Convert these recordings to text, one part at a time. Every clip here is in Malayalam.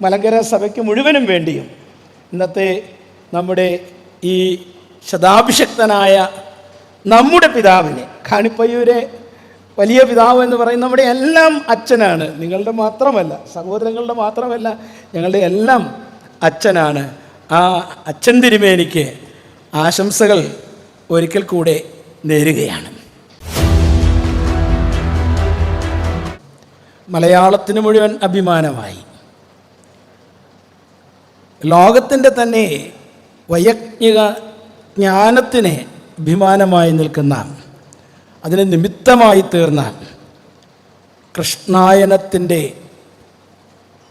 മലങ്കര സഭയ്ക്ക് മുഴുവനും വേണ്ടിയും ഇന്നത്തെ നമ്മുടെ ഈ ശതാഭിഷക്തനായ നമ്മുടെ പിതാവിനെ കാണിപ്പയ്യൂരെ വലിയ പിതാവ് എന്ന് പറയുന്ന നമ്മുടെ എല്ലാം അച്ഛനാണ്. നിങ്ങളുടെ മാത്രമല്ല സഹോദരങ്ങളുടെ മാത്രമല്ല ഞങ്ങളുടെ എല്ലാം അച്ഛനാണ്. ആ അച്ഛൻ തിരുമേനിക്ക് ആശംസകൾ ഒരിക്കൽ കൂടെ നേരുകയാണ്. മലയാളത്തിന് മുഴുവൻ അഭിമാനമായി. ലോകത്തിന്റെ തന്നെ വൈയജ്ഞിക ജ്ഞാനത്തിന് അഭിമാനമായി നിൽക്കുന്ന അതിന് നിമിത്തമായി തീർന്ന കൃഷ്ണായനത്തിന്റെ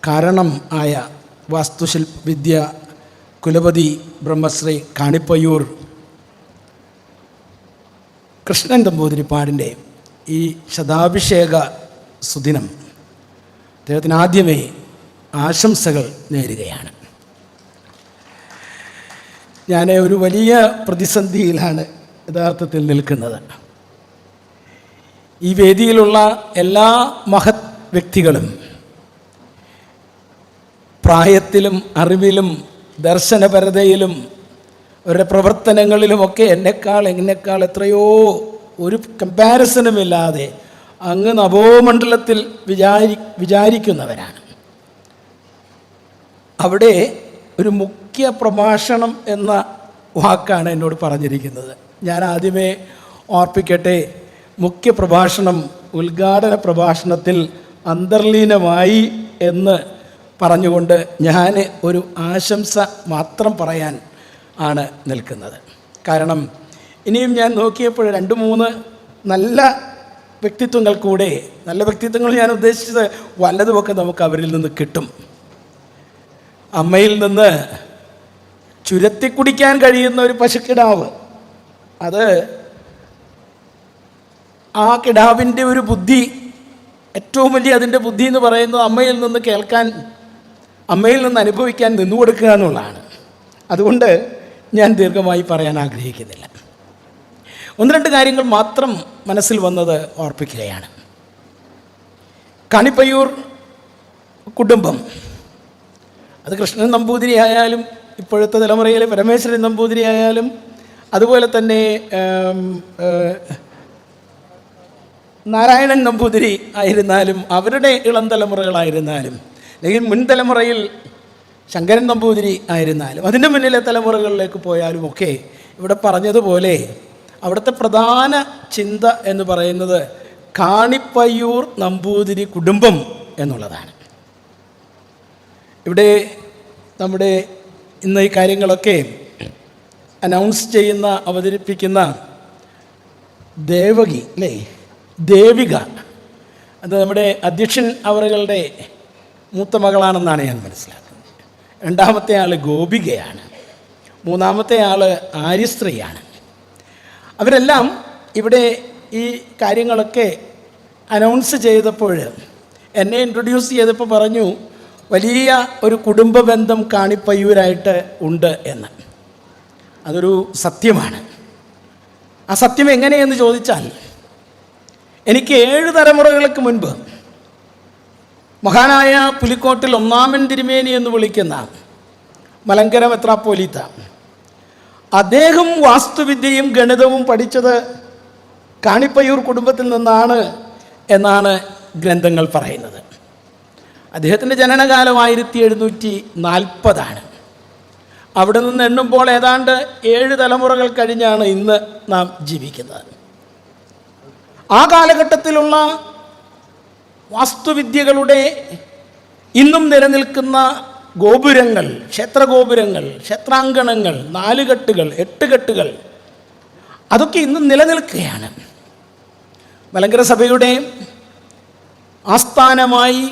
കാരണം ആയ വാസ്തുശില്പ വിദ്യ കുലപതി ബ്രഹ്മശ്രീ കാണിപ്പയ്യൂർ. കൃഷ്ണൻ തമ്പൂതിരിപ്പാടിന്റെ ഈ ശതാഭിഷേക സുദിനം അദ്ദേഹത്തിന് ആദ്യമേ ആശംസകൾ നേരുകയാണ്. ഞാൻ ഒരു വലിയ പ്രതിസന്ധിയിലാണ് യഥാർത്ഥത്തിൽ നിൽക്കുന്നത്. ഈ വേദിയിലുള്ള എല്ലാ മഹത് വ്യക്തികളും പ്രായത്തിലും അറിവിലും ദർശനപരതയിലും അവരുടെ പ്രവർത്തനങ്ങളിലുമൊക്കെ എന്നെക്കാൾ എന്നെക്കാൾ എത്രയോ ഒരു കമ്പാരിസണുമില്ലാതെ അങ്ങ് നവോമണ്ഡലത്തിൽ വിചാരി വിചാരിക്കുന്നവരാണ്. അവിടെ ഒരു മുഖ്യ പ്രഭാഷണം എന്ന വാക്കാണ് എന്നോട് പറഞ്ഞിരിക്കുന്നത്. ഞാൻ ആദ്യമേ ഓർപ്പിക്കട്ടെ മുഖ്യ പ്രഭാഷണം ഉദ്ഘാടന പ്രഭാഷണത്തിൽ അന്തർലീനമായി എന്ന് പറഞ്ഞുകൊണ്ട് ഞാൻ ഒരു ആശംസ മാത്രം പറയാൻ ആണ് നിൽക്കുന്നത്. കാരണം ഇനിയും ഞാൻ നോക്കിയപ്പോൾ രണ്ട് മൂന്ന് നല്ല വ്യക്തിത്വങ്ങൾ കൂടെ നല്ല വ്യക്തിത്വങ്ങൾ ഞാൻ ഉദ്ദേശിച്ചത് വല്ലതുമൊക്കെ നമുക്ക് അവരിൽ നിന്ന് കിട്ടും. അമ്മയിൽ നിന്ന് ചുരത്തി കുടിക്കാൻ കഴിയുന്ന ഒരു പശുക്കിടാവ്. അത് ആ കിടാവിന്റെ ഒരു ബുദ്ധി ഏറ്റവും വലിയ അതിന്റെ ബുദ്ധി എന്ന് പറയുന്നത് അമ്മയിൽ നിന്ന് കേൾക്കാൻ അമ്മയിൽ നിന്ന് അനുഭവിക്കാൻ നിന്നു കൊടുക്കുക എന്നുള്ളതാണ്. അതുകൊണ്ട് ഞാൻ ദീർഘമായി പറയാൻ ആഗ്രഹിക്കുന്നില്ല. ഒന്ന് രണ്ട് കാര്യങ്ങൾ മാത്രം മനസ്സിൽ വന്നത് ഓർപ്പിക്കുകയാണ്. കണിപ്പയ്യൂർ കുടുംബം. അത് കൃഷ്ണൻ നമ്പൂതിരി ആയാലും ഇപ്പോഴത്തെ തലമുറയിലെ പരമേശ്വരൻ നമ്പൂതിരി ആയാലും അതുപോലെ തന്നെ നാരായണൻ നമ്പൂതിരി ആയിരുന്നാലും അവരുടെ ഇളം തലമുറകളായിരുന്നാലും അല്ലെങ്കിൽ മുൻ തലമുറയിൽ ശങ്കരൻ നമ്പൂതിരി ആയിരുന്നാലും അതിന്റെ മുന്നിലെ തലമുറകളിലേക്ക് പോയാലും ഒക്കെ ഇവിടെ പറഞ്ഞതുപോലെ അവിടുത്തെ പ്രധാന ചിന്ത എന്ന് പറയുന്നത് കാണിപ്പയ്യൂർ നമ്പൂതിരി കുടുംബം എന്നുള്ളതാണ്. ഇവിടെ നമ്മുടെ ഇന്ന് ഈ കാര്യങ്ങളൊക്കെ അനൗൺസ് ചെയ്യുന്ന അവതരിപ്പിക്കുന്ന ദേവകി അല്ലേ? ദേവിക. അത് നമ്മുടെ അധ്യക്ഷൻ അവറുകളുടെ മൂത്ത മകളാണെന്നാണ് ഞാൻ മനസ്സിലാക്കുന്നത്. രണ്ടാമത്തെ ആൾ ഗോപികയാണ്. മൂന്നാമത്തെ ആൾ ആര്യസ്ത്രീയാണ്. അവരെല്ലാം ഇവിടെ ഈ കാര്യങ്ങളൊക്കെ അനൗൺസ് ചെയ്തപ്പോൾ എന്നെ ഇൻട്രൊഡ്യൂസ് ചെയ്തപ്പോൾ പറഞ്ഞു വലിയ ഒരു കുടുംബ ബന്ധം കാണിപ്പയ്യൂരായിട്ട് ഉണ്ട് എന്ന്. അതൊരു സത്യമാണ്. ആ സത്യം എങ്ങനെയെന്ന് ചോദിച്ചാൽ എനിക്ക് ഏഴ് തലമുറകൾക്ക് മുൻപ് മഹാനായ പുലിക്കോട്ടിൽ ഒന്നാമൻ തിരുമേനി എന്ന് വിളിക്കുന്ന മലങ്കര മെത്രാപ്പോലീത്ത അദ്ദേഹം വാസ്തുവിദ്യയും ഗണിതവും പഠിച്ചത് കാണിപ്പയ്യൂർ കുടുംബത്തിൽ നിന്നാണ് എന്നാണ് ഗ്രന്ഥങ്ങൾ പറയുന്നത്. അദ്ദേഹത്തിന്റെ ജനനകാലം ആയിരത്തി എഴുന്നൂറ്റി നാൽപ്പതാണ് അവിടെ നിന്ന് എണ്ണുമ്പോൾ ഏതാണ്ട് ഏഴ് തലമുറകൾ കഴിഞ്ഞാണ് ഇന്ന് നാം ജീവിക്കുന്നത്. ആ കാലഘട്ടത്തിലുള്ള വാസ്തുവിദ്യകളുടെ ഇന്നും നിലനിൽക്കുന്ന ഗോപുരങ്ങൾ ക്ഷേത്രഗോപുരങ്ങൾ ക്ഷേത്രാങ്കണങ്ങൾ നാലുകെട്ടുകൾ എട്ടുകെട്ടുകൾ അതൊക്കെ ഇന്നും നിലനിൽക്കുകയാണ്. മലങ്കര സഭയുടെ ആസ്ഥാനമായി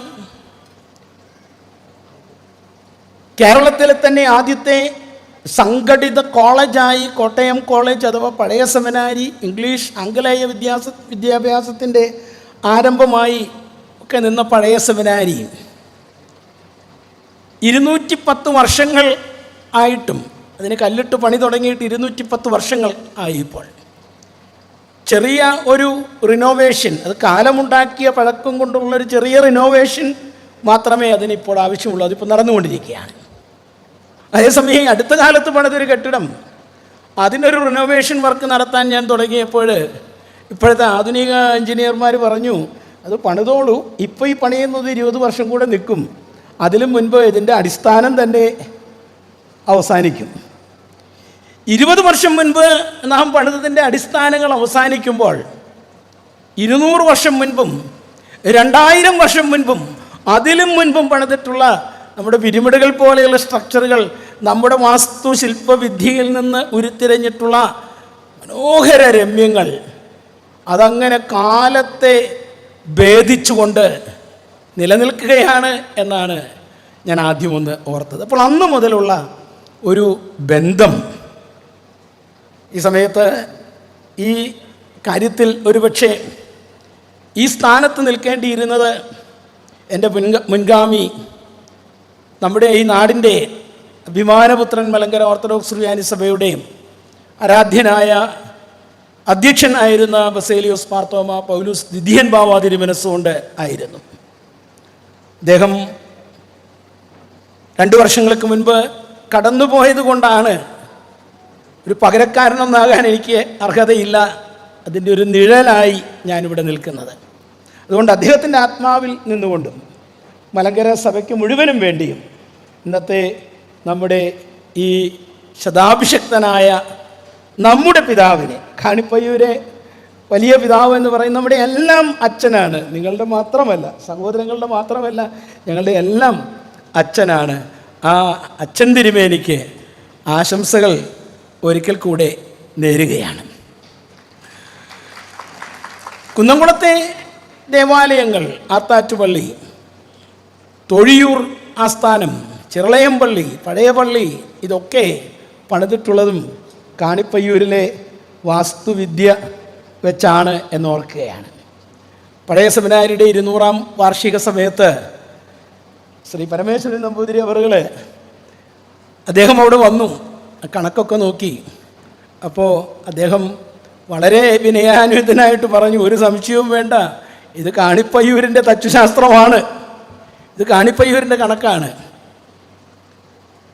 കേരളത്തിലെ തന്നെ ആദ്യത്തെ സംഘടിത കോളേജായി കോട്ടയം കോളേജ് അഥവാ പഴയ സെമിനാരി ഇംഗ്ലീഷ് ആംഗലേയ വിദ്യാസ വിദ്യാഭ്യാസത്തിന്റെ ആരംഭമായി ഒക്കെ നിന്ന പഴയ സെമിനാരി. ഇരുന്നൂറ്റി പത്ത് വർഷങ്ങൾ ആയിട്ടും അതിന് കല്ലിട്ട് പണി തുടങ്ങിയിട്ട് ഇരുന്നൂറ്റി പത്ത് വർഷങ്ങൾ ആയി ഇപ്പോൾ ചെറിയ ഒരു റിനോവേഷൻ അത് കാലമുണ്ടാക്കിയ പഴക്കം കൊണ്ടുള്ളൊരു ചെറിയ റിനോവേഷൻ മാത്രമേ അതിനിപ്പോൾ ആവശ്യമുള്ളൂ. അതിപ്പോൾ നടന്നുകൊണ്ടിരിക്കുകയാണ്. അതേസമയം അടുത്ത കാലത്ത് പണിതൊരു കെട്ടിടം. അതിനൊരു റിനോവേഷൻ വർക്ക് നടത്താൻ ഞാൻ തുടങ്ങിയപ്പോൾ ഇപ്പോഴത്തെ ആധുനിക എഞ്ചിനീയർമാർ പറഞ്ഞു അത് പണിതോളൂ. ഇപ്പോൾ ഈ പണിയുന്നത് ഇരുപത് വർഷം കൂടെ നിൽക്കും. അതിലും മുൻപ് ഇതിന്റെ അടിസ്ഥാനം തന്നെ അവസാനിക്കും. ഇരുപത് വർഷം മുൻപ് നാം പണിതതിന്റെ അടിസ്ഥാനങ്ങൾ അവസാനിക്കുമ്പോൾ ഇരുന്നൂറ് വർഷം മുൻപും രണ്ടായിരം വർഷം മുൻപും അതിലും മുൻപും പണിതിട്ടുള്ള നമ്മുടെ പിരിമിഡുകൾ പോലെയുള്ള സ്ട്രക്ചറുകൾ നമ്മുടെ വാസ്തു ശില്പവിദ്യയിൽ നിന്ന് ഉരുത്തിരിഞ്ഞിട്ടുള്ള മനോഹര രമ്യങ്ങൾ അതങ്ങനെ കാലത്തെ ഭേദിച്ചുകൊണ്ട് നിലനിൽക്കുകയാണ് എന്നാണ് ഞാൻ ആദ്യം ഒന്ന് ഓർത്തത്. അപ്പോൾ അന്ന് മുതലുള്ള ഒരു ബന്ധം ഈ സമയത്ത് ഈ കാര്യത്തിൽ ഒരുപക്ഷെ ഈ സ്ഥാനത്ത് നിൽക്കേണ്ടിയിരുന്നത് എന്റെ മുൻഗ മുൻഗാമി നമ്മുടെ ഈ നാടിന്റെ അഭിമാനപുത്രൻ മലങ്കര ഓർത്തഡോക്സ് റിയാനി സഭയുടെയും ആരാധ്യനായ അധ്യക്ഷനായിരുന്ന ബസേലിയോസ് മാർത്തോമ പൗലൂസ് ദിദിയൻ ബാവ തിരുമനസ്സുകൊണ്ട് ആയിരുന്നു. അദ്ദേഹം രണ്ടു വർഷങ്ങൾക്ക് മുൻപ് കടന്നുപോയത് കൊണ്ടാണ് ഒരു പകരക്കാരനൊന്നാകാൻ എനിക്ക് അർഹതയില്ല. അതിന്റെ ഒരു നിഴലായി ഞാനിവിടെ നിൽക്കുന്നത്. അതുകൊണ്ട് അദ്ദേഹത്തിന്റെ ആത്മാവിൽ നിന്നുകൊണ്ടും മലങ്കര സഭയ്ക്ക് മുഴുവനും വേണ്ടിയും ഇന്നത്തെ നമ്മുടെ ഈ ശതാഭിഷക്തനായ നമ്മുടെ പിതാവിനെ കാണിപ്പയ്യൂരെ വലിയ പിതാവ് എന്ന് പറയുന്ന നമ്മുടെ എല്ലാം അച്ഛനാണ്. നിങ്ങളുടെ മാത്രമല്ല സഹോദരങ്ങളുടെ മാത്രമല്ല ഞങ്ങളുടെ എല്ലാം അച്ഛനാണ്. ആ അച്ഛൻ തിരുമേനിക്ക് ആശംസകൾ ഒരിക്കൽ കൂടെ നേരുകയാണ്. കുന്നംകുളത്തെ ദേവാലയങ്ങൾ ആത്താറ്റുപള്ളി തൊഴിയൂർ ആസ്ഥാനം ചിറളയം പള്ളി പഴയ പള്ളി ഇതൊക്കെ പണിതിട്ടുള്ളതും കാണിപ്പയ്യൂരിലെ വാസ്തുവിദ്യ വെച്ചാണ് എന്നോർക്കുകയാണ്. പഴയ സെമിനാരിയുടെ ഇരുന്നൂറാം വാർഷിക സമയത്ത് ശ്രീ പരമേശ്വരൻ നമ്പൂതിരി അവറുകൾ അദ്ദേഹം അവിടെ വന്നു. കണക്കൊക്കെ നോക്കി. അപ്പോൾ അദ്ദേഹം വളരെ വിനയാന്വിതനായിട്ട് പറഞ്ഞു ഒരു സംശയവും വേണ്ട. ഇത് കാണിപ്പയ്യൂരിന്റെ തച്ചുശാസ്ത്രമാണ്. ഇത് കാണിപ്പയ്യൂരിന്റെ കണക്കാണ്.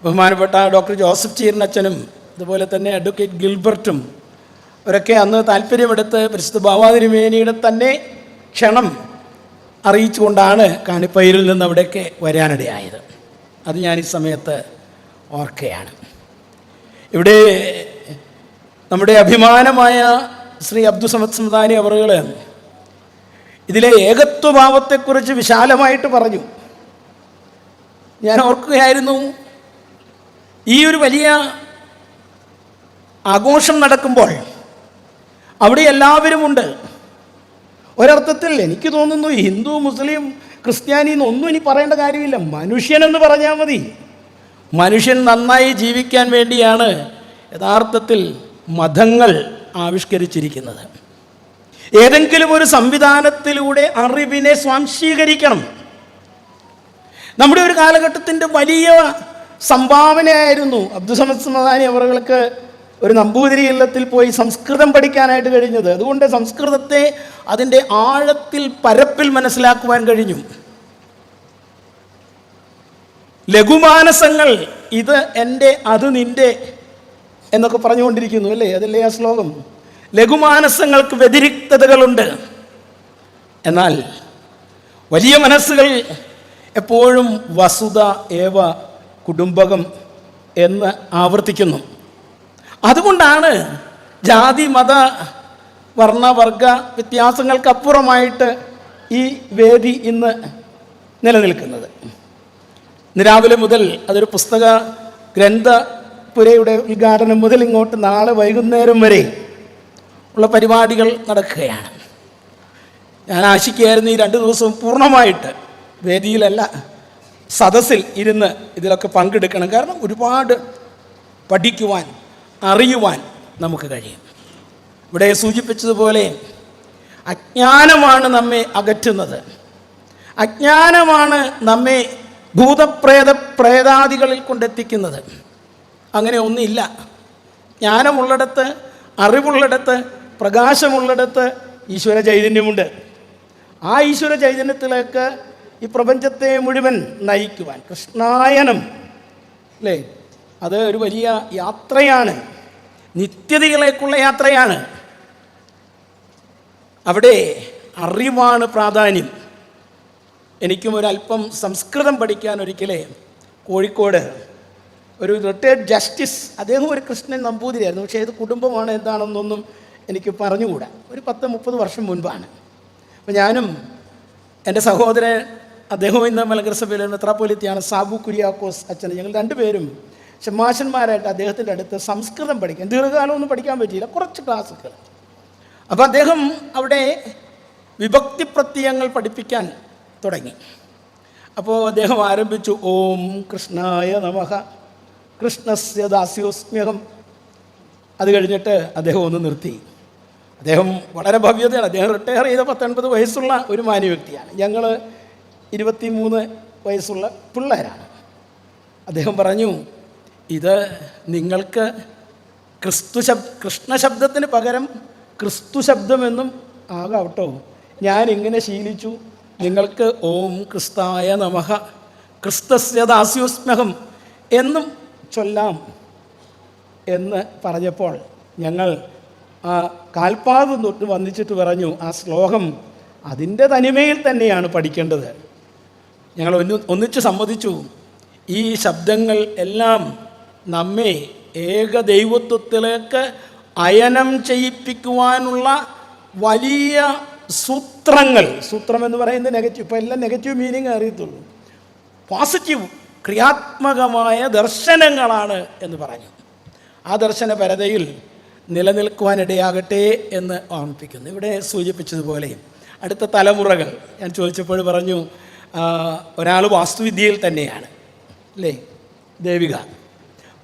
ബഹുമാനപ്പെട്ട ഡോക്ടർ ജോസഫ് ചീരനച്ചനും അതുപോലെ തന്നെ അഡ്വക്കേറ്റ് ഗിൽബർട്ടും അവരൊക്കെ അന്ന് താല്പര്യമെടുത്ത് പരിശുദ്ധ ഭാവാതിരുമേനിയുടെ തന്നെ ക്ഷണം അറിയിച്ചുകൊണ്ടാണ് കാണിപ്പയിരിൽ നിന്ന് അവിടേക്ക് വരാനിടയായത്. അത് ഞാൻ ഈ സമയത്ത് ഓർക്കുകയാണ്. ഇവിടെ നമ്മുടെ അഭിമാനമായ ശ്രീ അബ്ദുസമദ് സമദാനി അവറുകൾ ഇതിലെ ഏകത്വഭാവത്തെക്കുറിച്ച് വിശാലമായിട്ട് പറഞ്ഞു. ഞാൻ ഓർക്കുകയായിരുന്നു ഈ ഒരു വലിയ ആഘോഷം നടക്കുമ്പോൾ അവിടെ എല്ലാവരും ഉണ്ട് ഒരർത്ഥത്തിൽ എനിക്ക് തോന്നുന്നു ഹിന്ദു മുസ്ലിം ക്രിസ്ത്യാനി എന്നൊന്നും ഇനി പറയേണ്ട കാര്യമില്ല. മനുഷ്യനെന്ന് പറഞ്ഞാൽ മതി. മനുഷ്യൻ നന്നായി ജീവിക്കാൻ വേണ്ടിയാണ് യഥാർത്ഥത്തിൽ മതങ്ങൾ ആവിഷ്കരിച്ചിരിക്കുന്നത്. ഏതെങ്കിലും ഒരു സംവിധാനത്തിലൂടെ അറിവിനെ സ്വാംശീകരിക്കണം. നമ്മുടെ ഒരു കാലഘട്ടത്തിന്റെ വലിയ സംഭാവനയായിരുന്നു. അബ്ദുസമദ് സമദാനി അവർക്ക് ഒരു നമ്പൂതിരി ഇല്ലത്തിൽ പോയി സംസ്കൃതം പഠിക്കാനായിട്ട് കഴിഞ്ഞത്. അതുകൊണ്ട് സംസ്കൃതത്തെ അതിന്റെ ആഴത്തിൽ പരപ്പിൽ മനസ്സിലാക്കുവാൻ കഴിഞ്ഞു. ലഘുമാനസങ്ങൾ ഇത് എന്റെ അത് നിന്റെ എന്നൊക്കെ പറഞ്ഞുകൊണ്ടിരിക്കുന്നു അല്ലേ? അതല്ലേ ആ ശ്ലോകം? ലഘുമാനസങ്ങൾക്ക് വ്യതിരിക്തതകളുണ്ട്. എന്നാൽ വലിയ മനസ്സുകൾ എപ്പോഴും വസുത ഏവ കുടുംബകം എന്ന് ആവർത്തിക്കുന്നു. അതുകൊണ്ടാണ് ജാതി മത വർണവർഗ വ്യത്യാസങ്ങൾക്കപ്പുറമായിട്ട് ഈ വേദി ഇന്ന് നിലനിൽക്കുന്നത്. രാവിലെ മുതൽ അതൊരു പുസ്തക ഗ്രന്ഥപുരയുടെ ഉദ്ഘാടനം മുതൽ ഇങ്ങോട്ട് നാളെ വൈകുന്നേരം വരെ ഉള്ള പരിപാടികൾ നടക്കുകയാണ്. ഞാൻ ആശിക്കുകയായിരുന്നു ഈ രണ്ട് ദിവസവും പൂർണമായിട്ട് വേദിയിലല്ല. സദസ്സിൽ ഇരുന്ന് ഇതിലൊക്കെ പങ്കെടുക്കണം. കാരണം ഒരുപാട് പഠിക്കുവാൻ അറിയുവാൻ നമുക്ക് കഴിയും. ഇവിടെ സൂചിപ്പിച്ചതുപോലെ അജ്ഞാനമാണ് നമ്മെ അകറ്റുന്നത്. അജ്ഞാനമാണ് നമ്മെ ഭൂതപ്രേത പ്രേതാദികളിൽ കൊണ്ടെത്തിക്കുന്നത്. അങ്ങനെ ഒന്നില്ല ജ്ഞാനമുള്ളിടത്ത് അറിവുള്ളിടത്ത് പ്രകാശമുള്ളിടത്ത് ഈശ്വര ചൈതന്യമുണ്ട്. ആ ഈശ്വര ചൈതന്യത്തിലേക്ക് ഈ പ്രപഞ്ചത്തെ മുഴുവൻ നയിക്കുവാൻ. കൃഷ്ണായനം അല്ലേ? അത് ഒരു വലിയ യാത്രയാണ്. നിത്യതയിലേക്കുള്ള യാത്രയാണ്. അവിടെ അറിവാണ് പ്രാധാന്യം. എനിക്കും ഒരല്പം സംസ്കൃതം പഠിക്കാൻ ഒരിക്കലേ കോഴിക്കോട് ഒരു റിട്ടയർഡ് ജസ്റ്റിസ് അദ്ദേഹം ഒരു കൃഷ്ണൻ നമ്പൂതിരിയായിരുന്നു. പക്ഷേ ഏത് കുടുംബമാണ് എന്താണെന്നൊന്നും എനിക്ക് പറഞ്ഞുകൂടാ. ഒരു പത്ത് മുപ്പത് വർഷം മുൻപാണ്. അപ്പോൾ ഞാനും എന്റെ സഹോദരൻ അദ്ദേഹവും ഇന്ന് മലങ്കര സഭയിലെ മെത്രാപ്പൊലിത്തിയാണ് സാബു കുര്യാക്കോസ് അച്ഛൻ. ഞങ്ങൾ രണ്ടുപേരും ഷമാശന്മാരായിട്ട് അദ്ദേഹത്തിന്റെ അടുത്ത് സംസ്കൃതം പഠിക്കാൻ ദീർഘകാലമൊന്നും പഠിക്കാൻ പറ്റിയില്ല. കുറച്ച് ക്ലാസ്സുകൾ. അപ്പോൾ അദ്ദേഹം അവിടെ വിഭക്തി പ്രത്യയങ്ങൾ പഠിപ്പിക്കാൻ തുടങ്ങി. അപ്പോൾ അദ്ദേഹം ആരംഭിച്ചു. ഓം കൃഷ്ണായ നമഹ കൃഷ്ണസ്യ ദാസ്യോസ്മ്യഹം. അത് കഴിഞ്ഞിട്ട് അദ്ദേഹം ഒന്ന് നിർത്തി. അദ്ദേഹം വളരെ ഭവ്യതയാണ്. അദ്ദേഹം റിട്ടയർ ചെയ്ത പത്തൊൻപത് വയസ്സുള്ള ഒരു മാന്യ വ്യക്തിയാണ്. ഞങ്ങൾ ഇരുപത്തി മൂന്ന് വയസ്സുള്ള പിള്ളേരാണ്. അദ്ദേഹം പറഞ്ഞു ഇത് നിങ്ങൾക്ക് ക്രിസ്തു ശബ് കൃഷ്ണ ശബ്ദത്തിന് പകരം ക്രിസ്തു ശബ്ദമെന്നും ആകാവട്ടോ. ഞാൻ ഇങ്ങനെ ശീലിച്ചു. നിങ്ങൾക്ക് ഓം ക്രിസ്തായ നമഹ ക്രിസ്തസ്യ ദാസ്യോസ്മഹം എന്നും ചൊല്ലാം. എന്ന് പറഞ്ഞപ്പോൾ ഞങ്ങൾ ആ കാൽപാദം തൊട്ട് വന്നിച്ചിട്ട് പറഞ്ഞു ആ ശ്ലോകം അതിന്റെ തനിമയിൽ തന്നെയാണ് പഠിക്കേണ്ടത്. ഞങ്ങൾ ഒന്ന് ഒന്നിച്ച് സമ്മതിച്ചു. ഈ ശബ്ദങ്ങൾ എല്ലാം നമ്മെ ഏകദൈവത്വത്തിലേക്ക് അയനം ചെയ്യിപ്പിക്കുവാനുള്ള വലിയ സൂത്രങ്ങൾ. സൂത്രം എന്ന് പറയുന്നത് നെഗറ്റീവ് ഇപ്പോൾ എല്ലാം നെഗറ്റീവ് മീനിങ് അറിയത്തുള്ളൂ. പോസിറ്റീവ് ക്രിയാത്മകമായ ദർശനങ്ങളാണ് എന്ന് പറഞ്ഞു. ആ ദർശന പരതയിൽ നിലനിൽക്കുവാനിടയാകട്ടെ എന്ന് ഓർമ്മിപ്പിക്കുന്നു. ഇവിടെ സൂചിപ്പിച്ചതുപോലെ അടുത്ത തലമുറകൾ. ഞാൻ ചോദിച്ചപ്പോൾ പറഞ്ഞു ഒരാൾ വാസ്തുവിദ്യയിൽ തന്നെയാണ് അല്ലേ? ദേവിക.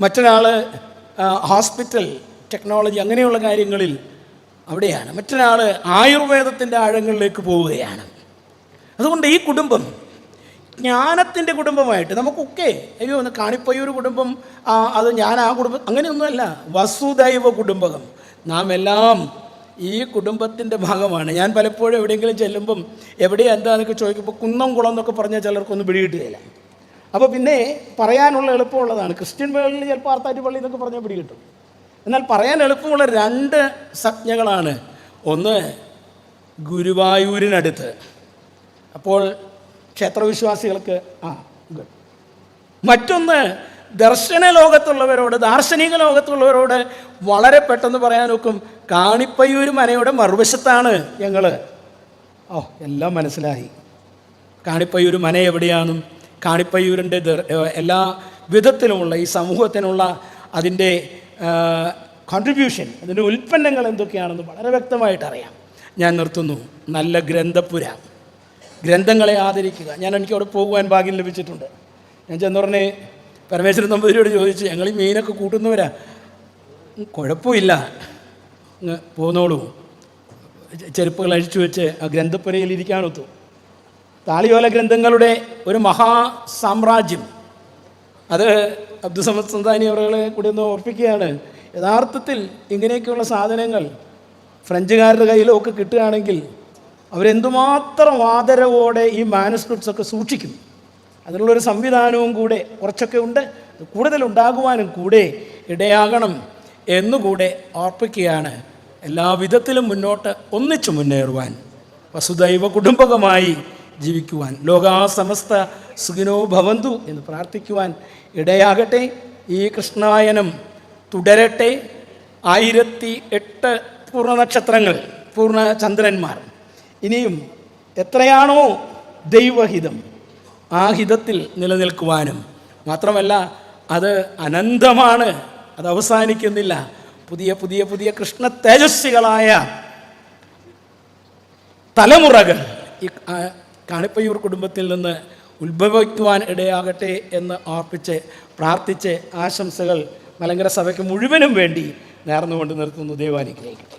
മറ്റൊരാൾ ഹോസ്പിറ്റൽ ടെക്നോളജി അങ്ങനെയുള്ള കാര്യങ്ങളിൽ അവിടെയാണ്. മറ്റൊരാൾ ആയുർവേദത്തിന്റെ ആഴങ്ങളിലേക്ക് പോവുകയാണ്. അതുകൊണ്ട് ഈ കുടുംബം ജ്ഞാനത്തിന്റെ കുടുംബമായിട്ട് നമുക്കൊക്കെ അയ്യോ ഒന്ന് ഒരു കുടുംബം അത് ഞാൻ ആ കുടുംബം അങ്ങനെയൊന്നുമല്ല. വസുദൈവ കുടുംബകം. നാം എല്ലാം ഈ കുടുംബത്തിന്റെ ഭാഗമാണ്. ഞാൻ പലപ്പോഴും എവിടെയെങ്കിലും ചെല്ലുമ്പം എവിടെ എന്താണെന്നൊക്കെ ചോദിക്കുമ്പോൾ കുന്നം കുളം എന്നൊക്കെ പറഞ്ഞാൽ ചിലർക്കൊന്നും പിടികിട്ടുകയില്ല അപ്പോൾ പിന്നെ പറയാനുള്ള എളുപ്പമുള്ളതാണ്. ക്രിസ്ത്യൻ പള്ളിയിൽ ചിലപ്പോൾ ആർത്താറ്റ് പള്ളി എന്നൊക്കെ പറഞ്ഞാൽ പിടികിട്ടും. എന്നാൽ പറയാൻ എളുപ്പമുള്ള രണ്ട് സംജ്ഞകളാണ്. ഒന്ന് ഗുരുവായൂരിനടുത്ത്. അപ്പോൾ ക്ഷേത്രവിശ്വാസികൾക്ക് ആ ഗുഡ്. മറ്റൊന്ന് ദർശന ലോകത്തുള്ളവരോട് ദാർശനിക ലോകത്തുള്ളവരോട് വളരെ പെട്ടെന്ന് പറയാൻ നോക്കും കാണിപ്പയ്യൂർ മനയുടെ മറുവശത്താണ് ഞങ്ങൾ ഓ എല്ലാം മനസ്സിലായി. കാണിപ്പയ്യൂർ മന എവിടെയാണ് കാണിപ്പയ്യൂരിന്റെ എല്ലാ വിധത്തിലുമുള്ള ഈ സമൂഹത്തിനുള്ള അതിന്റെ കോൺട്രിബ്യൂഷൻ അതിന്റെ ഉൽപ്പന്നങ്ങൾ എന്തൊക്കെയാണെന്ന് വളരെ വ്യക്തമായിട്ട് അറിയാം. ഞാൻ നിർത്തുന്നു. നല്ല ഗ്രന്ഥപുര. ഗ്രന്ഥങ്ങളെ ആദരിക്കുക. ഞാൻ എനിക്ക് അവിടെ പോകുവാൻ ഭാഗ്യം ലഭിച്ചിട്ടുണ്ട്. ഞാൻ ചെന്നുടനെ പരമേശ്വരൻ നമ്പൂതിരിയോട് ചോദിച്ചു ഞങ്ങൾ ഈ മീനൊക്കെ കൂട്ടുന്നവരാ? കുഴപ്പമില്ല. പോന്നോളൂ. ചെരുപ്പുകൾ അഴിച്ചു വെച്ച് ആ ഗ്രന്ഥപ്പുരയിൽ ഇരിക്കാനൊത്തു താളിയോല ഗ്രന്ഥങ്ങളുടെ ഒരു മഹാ സാമ്രാജ്യം. അത് അബ്ദുസമദ് സന്താനി അവരുടെ കൂടി ഒന്ന് ഓർപ്പിക്കുകയാണ്. യഥാർത്ഥത്തിൽ ഇങ്ങനെയൊക്കെയുള്ള സാധനങ്ങൾ ഫ്രഞ്ചുകാരുടെ കയ്യിലൊക്കെ കിട്ടുകയാണെങ്കിൽ അവരെന്തുമാത്രം ആദരവോടെ ഈ മാനുസ്ക്രിപ്റ്റ്സ് ഒക്കെ സൂക്ഷിക്കും. അതിനുള്ളൊരു സംവിധാനവും കൂടെ കുറച്ചൊക്കെ ഉണ്ട്. കൂടുതലുണ്ടാകുവാനും കൂടെ ഇടയാകണം എന്നുകൂടെ ഓർപ്പിക്കുകയാണ് എല്ലാ വിധത്തിലും മുന്നോട്ട് ഒന്നിച്ചു മുന്നേറുവാൻ വസുദൈവ കുടുംബകമായി ജീവിക്കുവാൻ ലോകാസമസ്ത സുഖിനോ ഭവന്തു എന്ന് പ്രാർത്ഥിക്കുവാൻ ഇടയാകട്ടെ. ഈ കൃഷ്ണായനം തുടരട്ടെ. ആയിരത്തി എട്ട് പൂർണനക്ഷത്രങ്ങൾ പൂർണചന്ദ്രന്മാർ. ഇനിയും എത്രയാണോ ദൈവഹിതം ആ ഹിതത്തിൽ നിലനിൽക്കുവാനും. മാത്രമല്ല അത് അനന്തമാണ് അത് അവസാനിക്കുന്നില്ല. പുതിയ പുതിയ പുതിയ കൃഷ്ണ തേജസ്വികളായ തലമുറകൾ ഈ കാണിപ്പയ്യൂർ കുടുംബത്തിൽ നിന്ന് ഉത്ഭവിക്കുവാൻ ഇടയാകട്ടെ എന്ന് ഓർപ്പിച്ച് പ്രാർത്ഥിച്ച് ആശംസകൾ മലങ്കര സഭയ്ക്ക് മുഴുവനും വേണ്ടി നേർന്നുകൊണ്ട് നിർത്തുന്നു ദൈവാനുഗ്രഹിക്കട്ടെ.